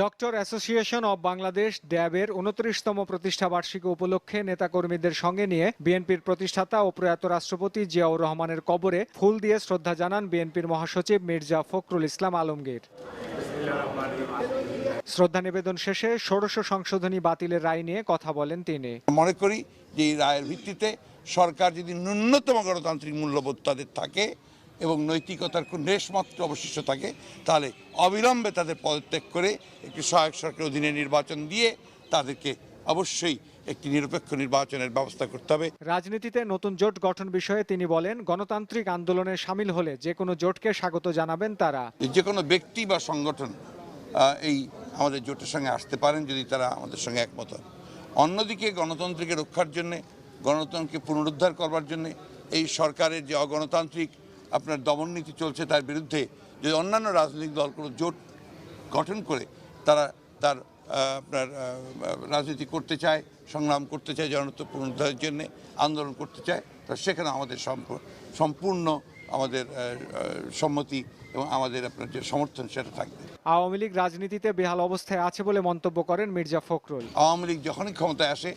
Doctor association of Bangladesh, ড্যাবের উনত্রিশতম প্রতিষ্ঠা বার্ষিকী উপলক্ষে নেতাকর্মীদের সঙ্গে নিয়ে বিএনপির প্রতিষ্ঠাতা ও প্রয়াত রাষ্ট্রপতি জিয়াউর রহমানের কবরে ফুল দিয়ে শ্রদ্ধা জানান বিএনপির মহাসচিব মির্জা ফখরুল ইসলাম আলমগীর। শ্রদ্ধা নিবেদন শেষে ষোড়শ সংশোধনী বাতিলের রায় নিয়ে কথা বলেন তিনি। মনে করি যে এই রায়ের ভিত্তিতে সরকার যদি ন্যূনতম গণতান্ত্রিক মূল্যবোধ তাদের থাকে এবং নৈতিকতার কোন রেশমাত্র অবশিষ্ট থাকে তাহলে অবিলম্বে তাদের পদত্যাগ করে একটি সহায়ক সরকারের অধীনে নির্বাচন দিয়ে তাদেরকে অবশ্যই একটি নিরপেক্ষ নির্বাচনের ব্যবস্থা করতে হবে। রাজনীতিতে নতুন জোট গঠন বিষয়ে তিনি বলেন গণতান্ত্রিক আন্দোলনে সামিল হলে যে কোনো জোটকে স্বাগত জানাবেন তারা। যে কোনো ব্যক্তি বা সংগঠন এই আমাদের জোটের সঙ্গে আসতে পারেন যদি তারা আমাদের সঙ্গে একমত হন অন্যদিকে গণতন্ত্রকে রক্ষার জন্যে গণতন্ত্রকে পুনরুদ্ধার করবার জন্যে এই সরকারের যে অগণতান্ত্রিক আপনার দমননীতি চলছে তার বিরুদ্ধে যদি অন্যান্য রাজনৈতিক দল কোনো জোট গঠন করে তারা তার আপনার রাজনীতি করতে চায় সংগ্রাম করতে চায় জনত্ব পুনরুদ্ধারের জন্য আন্দোলন করতে চায় তো সেখানে আমাদের সম্প- সম্পূর্ণ আমাদের সম্মতি এবং আমাদের আপনার যে সমর্থন সেটা থাকবে। আওয়ামী লীগ রাজনীতিতে বেহাল অবস্থায় আছে বলে মন্তব্য করেন মির্জা ফখরুল। আওয়ামী লীগ যখনই ক্ষমতায় আসে